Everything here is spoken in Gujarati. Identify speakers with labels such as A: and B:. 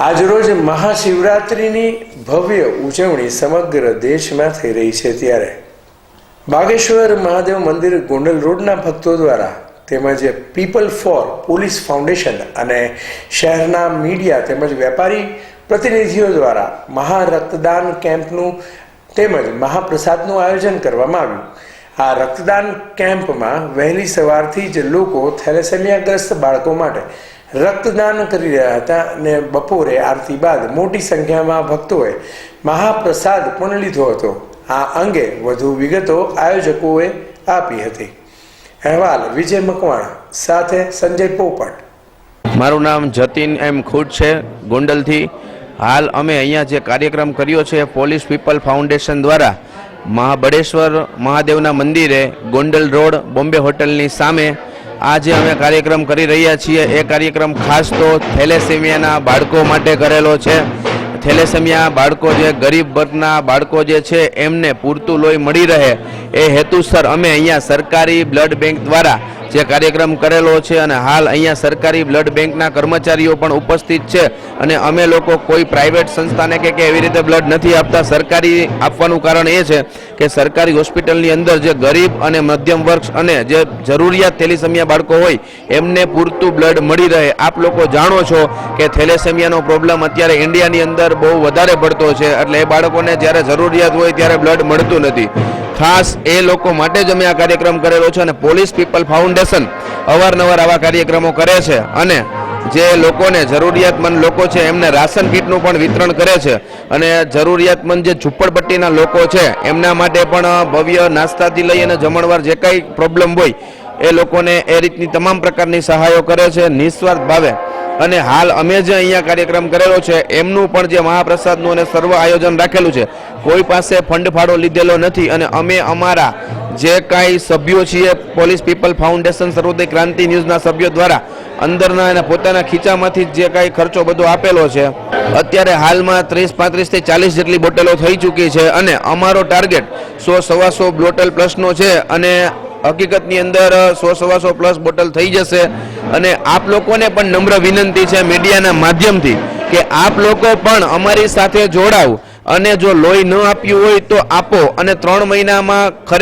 A: આજરોજ મહાશિવરાત્રિની ભવ્ય ઉજવણી સમગ્ર દેશમાં થઈ રહી છે ત્યારે. બાગેશ્વર મહાદેવ મંદિર ગોંડલ રોડના ભક્તો દ્વારા તેમજ પીપલ ફોર પોલીસ ફાઉન્ડેશન અને શહેરના મીડિયા તેમજ વેપારી પ્રતિનિધિઓ દ્વારા મહા રક્તદાન કેમ્પનું તેમજ મહાપ્રસાદનું આયોજન કરવામાં આવ્યું. આ રક્તદાન કેમ્પમાં વહેલી સવારથી જ લોકો થેલેસેમિયાગ્રસ્ત બાળકો માટે રક્તદાન કરી રહ્યા હતા અને બપોરે આરતી બાદ મોટી સંખ્યામાં ભક્તોએ મહાપ્રસાદ પણ લીધો હતો. આ અંગે વધુ વિગતો આયોજકોએ આપી હતી. અહેવાલ વિજય મકવાણા સાથે સંજય પોપટ.
B: મારું નામ જતીન એમ ખુદ છે, ગોંડલથી. હાલ અમે અહીંયા જે કાર્યક્રમ કર્યો છે, પોલીસ પીપલ ફાઉન્ડેશન દ્વારા મહાબળેશ્વર મહાદેવના મંદિરે ગોંડલ રોડ બોમ્બે હોટલની સામે આ જે અમે કાર્યક્રમ કરી રહ્યા છીએ. એ કાર્યક્રમ ખાસ તો થેલેસેમિયાના બાળકો માટે કરેલો છે. થેલેસેમિયા બાળકો જે ગરીબ વર્ગના બાળકો જે છે, એમને પૂરતું લોહી મળી રહે. એ હેતુસર અમે અહીંયા સરકારી બ્લડ બેંક દ્વારા જે કાર્યક્રમ કરેલો છે અને હાલ અહીંયા સરકારી બ્લડ બેંકના કર્મચારીઓ પણ ઉપસ્થિત છે અને અમે લોકો કોઈ પ્રાઇવેટ સંસ્થાને કે એવી રીતે બ્લડ નથી આપતા, સરકારી આપવાનું કારણ એ છે કે સરકારી હોસ્પિટલની અંદર જે ગરીબ અને મધ્યમ વર્ગ અને જે જરૂરિયાત થેલિસેમિયા બાળકો હોય, એમને પૂરતું બ્લડ મળી રહે. આપ લોકો જાણો છો કે થેલેસેમિયાનો પ્રોબ્લેમ અત્યારે ઇન્ડિયાની અંદર બહુ વધારે પડતો છે, એટલે એ બાળકોને જ્યારે જરૂરિયાત હોય ત્યારે બ્લડ મળતું નથી. ખાસ એ લોકો માટે જ અમે આ કાર્યક્રમ કરેલો છે અને પોલીસ પીપલ ફાઉન્ડેશન અવારનવાર આવા કાર્યક્રમો કરે છે અને જે લોકોને જરૂરિયાતમંદ લોકો છે એમને રાશન કીટનું પણ વિતરણ કરે છે અને જરૂરિયાતમંદ જે ઝૂંપડપટ્ટીના લોકો છે એમના માટે પણ ભવ્ય નાસ્તાથી લઈ અને જમણવાર જે કાંઈ પ્રોબ્લેમ હોય એ લોકોને એ રીતની તમામ પ્રકારની સહાયો કરે છે. નિસ્વાર્થ ભાવે અને હાલ અમે જે અહીંયા કાર્યક્રમ કરેલો છે, એમનું પણ જે મહાપ્રસાદનું અને સર્વ આયોજન રાખેલું છે, કોઈ પાસે ફંડ ફાળો લીધેલો નથી અને અમે અમારા જે કાંઈ સભ્યો છીએ, પોલીસ પીપલ ફાઉન્ડેશન, સર્વોદય ક્રાંતિ ન્યૂઝના સભ્યો દ્વારા અંદરના અને પોતાના ખીચામાંથી જે કાંઈ ખર્ચો બધો આપેલો છે, અત્યારે હાલમાં ત્રીસ, પાંત્રીસથી ચાલીસ જેટલી બોટલો થઈ ચૂકી છે અને અમારો ટાર્ગેટ સો સવાસો બોટલ પ્લસનો છે અને હકીકતની અંદર સો સવાસો પ્લસ બોટલ થઈ જશે અને આપ લોકોને પણ નમ્ર વિનંતી છે મીડિયાના માધ્યમથી કે આપ લોકો પણ અમારી સાથે જોડાવ. અને જો લોહી ન આપ્યું હોય તો આપો. અને ત્રણ મહિનામાં ખરે